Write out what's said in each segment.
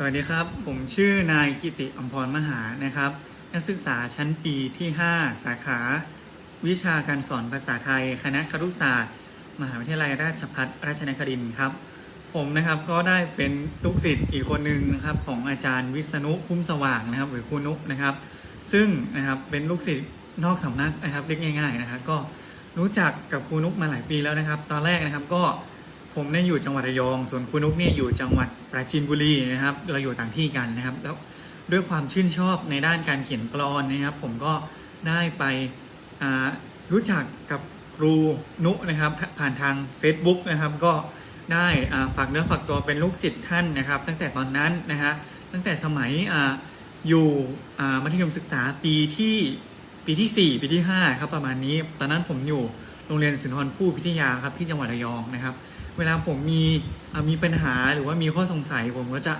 สวัสดีครับ ผมชื่อนายกิติอมพรมหานะครับ นักศึกษาชั้นปีที่ 5 สาขา วิชาการสอนภาษาไทย คณะครุศาสตร์ มหาวิทยาลัยราชภัฏราชนครินทร์ครับ ผมนะครับก็ได้เป็นลูกศิษย์อีกคนหนึ่งนะครับของอาจารย์วิษณุพุ่มสว่างนะครับ หรือครูนุนะครับ ซึ่งนะครับเป็นลูกศิษย์นอกสำนักนะครับเรียกง่าย ๆนะครับ ก็รู้จักกับครูนุกมาหลายปีแล้วนะครับ ตอนแรกนะครับก็ ผมเนี่ยอยู่จังหวัดระยอง ส่วนคุณนุกเนี่ยอยู่จังหวัดปราจีนบุรีนะครับ เราอยู่ต่างที่กันนะครับ แล้วด้วยความชื่นชอบในด้านการเขียนกลอนนะครับ ผมก็ได้ไปรู้จักกับครูนุนะครับ ผ่านทาง Facebook นะครับ ก็ได้ฝากเนื้อฝากตัวเป็นลูกศิษย์ท่านนะครับ ตั้งแต่ตอนนั้นนะฮะตั้งแต่สมัยออยู่มัธยมศึกษาปีที่ปีที่ 4 ปีที่5ครับประมาณนี้ ตอนนั้นผมอยู่โรงเรียนสุนทรภู่พิทยาครับที่จังหวัดระยองนะครับ เวลาผมมีมีปัญหาหรือว่ามีข้อสงสัยผมก็จะ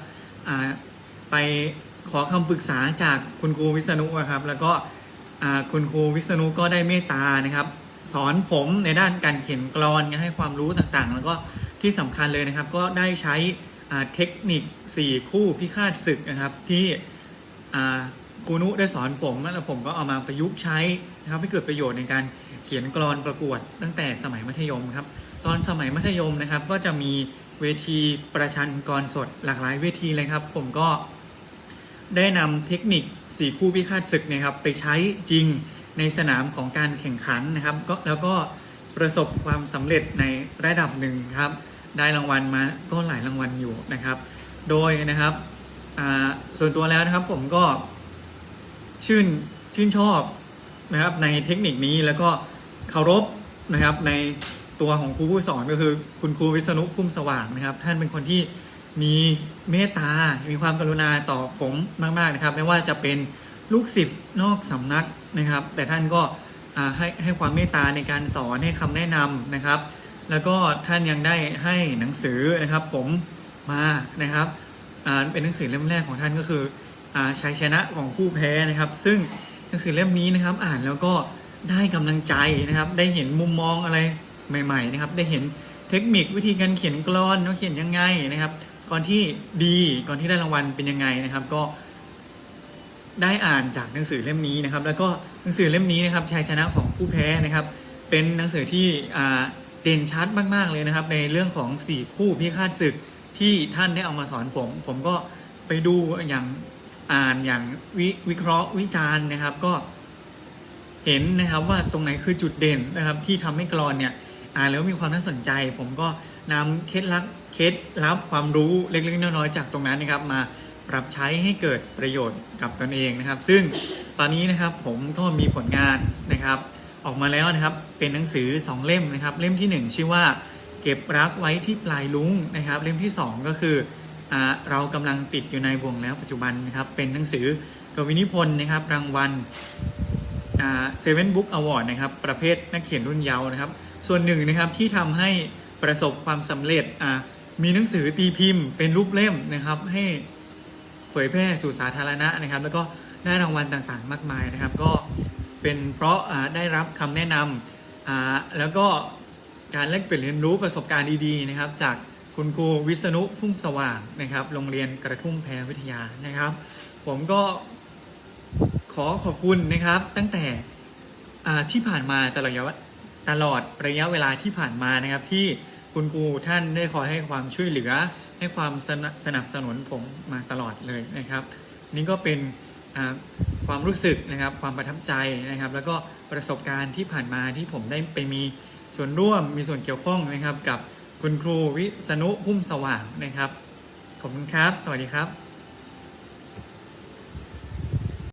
ไปขอคำปรึกษาจากคุณครูวิษณุอะครับ แล้วก็คุณครูวิษณุก็ได้เมตตานะครับ สอนผมในด้านการเขียนกลอนให้ความรู้ต่างๆ แล้วก็ที่สำคัญเลยนะครับ ก็ได้ใช้เทคนิค 4 คู่พิฆาตศึกนะครับที่อ่าครูนุได้สอนผมแล้วผมก็เอามาประยุกต์ใช้นะครับให้เกิดประโยชน์ในการเขียนกลอนประกวดตั้งแต่สมัยมัธยมครับ ตอนสมัยมัธยมนะครับ ก็จะมีเวทีประชันกรสดหลากหลายเวทีเลยครับ ผมก็ได้นำเทคนิคสี่คู่พิฆาตศึกเนะครับ ไปใช้จริงในสนามของการแข่งขันนะครับก็แล้วก็ประสบความสำเร็จในระดับหนึ่งครับ ได้รางวัลมาก็หลายรางวัลอยู่นะครับ โดยนะครับส่วนตัวแล้วนะครับผมก็ชื่นชื่นชอบนะครับในเทคนิคนี้แล้วก็เคารพนะครับใน ตัวของครูผู้สอนก็คือคุณครูวิษณุพุ่มสว่างนะครับ ท่านเป็นคนที่มีเมตตา มีความกรุณาต่อผมมากๆนะครับ ไม่ว่าจะเป็นลูกศิษย์นอกสำนักนะครับ แต่ท่านก็ให้ให้ความเมตตาในการสอนให้คำแนะนำนะครับ แล้วก็ท่านยังได้ให้หนังสือนะครับ ผมมานะครับเป็นหนังสือเล่มแรกของท่านก็คืออชัยชนะของผู้แพ้นะครับ ซึ่งหนังสือเล่มนี้นะครับ อ่านแล้วก็ได้กำลังใจนะครับ ได้เห็นมุมมองอะไร ใหม่ๆนะครับ ได้เห็นเทคนิควิธีการเขียนกลอนเขียนยังไงนะครับ ก่อนที่ดีก่อนที่ได้รางวัลเป็นยังไงนะครับ ก็ได้อ่านจากหนังสือเล่มนี้นะครับ แล้วก็หนังสือเล่มนี้นะครับชัยชนะของผู้แพ้นะครับ เป็นหนังสือที่เด่นชัดมากๆเลยนะครับ ในเรื่องของสี่คู่พิฆาตศึกที่ท่านได้เอามาสอนผม ผมก็ไปดูอย่างอ่านอย่างววิเคราะห์วิจารณ์นะครับก็เห็นนะครับว่าตรงไหนคือจุดเด่นนะครับ ที่ทำให้กรอนเนี่ย อ่านแล้วมีความน่าสนใจ ผมก็นำเคล็ดลับเคล็ดลับความรู้เล็กๆน้อยๆจากตรงนั้นนะครับ มาปรับใช้ให้เกิดประโยชน์กับตนเองนะครับ ซึ่งตอนนี้นะครับผมก็มีผลงานนะครับ ออกมาแล้วนะครับเป็นหนังสือ 2 เล่มนะครับ เล่มที่ 1 ชื่อว่า เก็บรักไว้ที่ปลายลุงนะครับ เล่มที่ 2 ก็คืออ่าเรากำลังติดอยู่ในวงแล้วปัจจุบันนะครับ เป็นหนังสือกวีนิพนธ์นะครับ รางวัลเซเว่นบุ๊กอวอร์ดนะครับ ประเภทนักเขียนรุ่นเยาว์นะครับ ส่วนหนึ่งนะครับที่ทำให้ประสบความสำเร็จอะมีหนังสือตีพิมพ์เป็นรูปเล่มนะครับให้เผยแพร่สู่สาธารณะนะครับ แล้วก็ได้รางวัลต่างๆ มากมายนะครับ ก็เป็นเพราะได้รับคำแนะนำอ่าแล้วก็การแลกเปลี่ยนเรียนรู้ประสบการณ์ดีๆนะครับ จากคุณครูวิษณุพุ่มสว่างนะครับ โรงเรียนกระทุ่มแพรวิทยานะครับ ผมก็ขอขอบคุณนะครับตั้งแต่ที่ผ่านมาตลอดระยะ ตลอดระยะเวลาที่ผ่านมานะครับ ที่คุณครูท่านได้คอยให้ความช่วยเหลือ ให้ความสนสนับสนุนผมมาตลอดเลยนะครับ นี่ก็เป็นความรู้สึกนะครับ ความประทับใจนะครับ แล้วก็ประสบการณ์ที่ผ่านมาที่ผมได้ไปมีส่วนร่วมมีส่วนเกี่ยวข้องนะครับ กับคุณครูวิษณุพุ่มสว่างนะครับขอบคุณครับ สวัสดีครับ